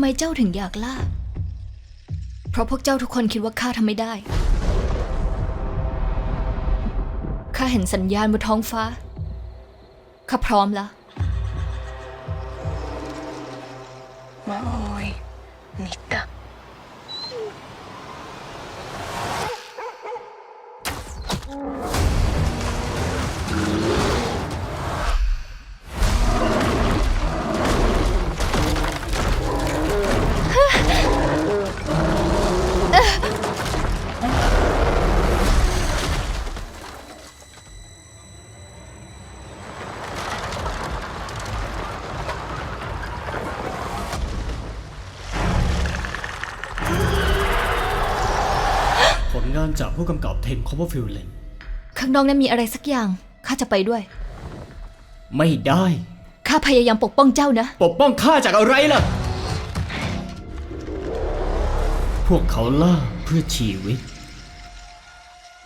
ไมเจ้าถึงอยากล่า เพราะพวกเจ้าทุกคนคิดว่าข้าทำไม่ได้ ข้าเห็นสัญญาณบนท้องฟ้า ข้าพร้อมแล้วมาโอยนิดตะ ลงานจากผู้กำกับเทนคอปเปอร์ฟิลเลนข้างนอกนั้นมีอะไรสักอย่าง ข้าจะไปด้วย ไม่ได้ ข้าพยายามปกป้องเจ้านะ ปกป้องข้าจากอะไรล่ะ พวกเขาล่าเพื่อชีวิต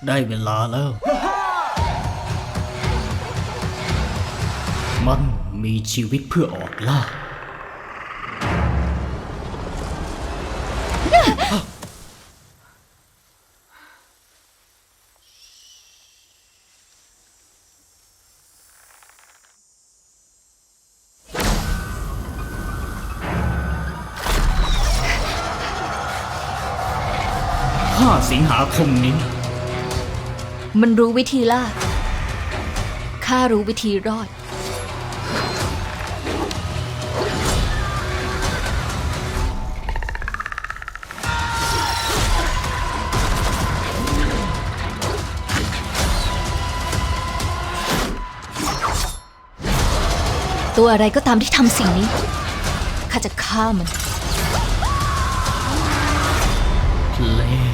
ได้เวลาแล้ว มันมีชีวิตเพื่อออกล่า 5 สิงหาคมนี้ มันรู้วิธีล่า ข้ารู้วิธีรอด ตัวอะไรก็ตามที่ทำสิ่งนี้ ข้าจะฆ่ามันเพลง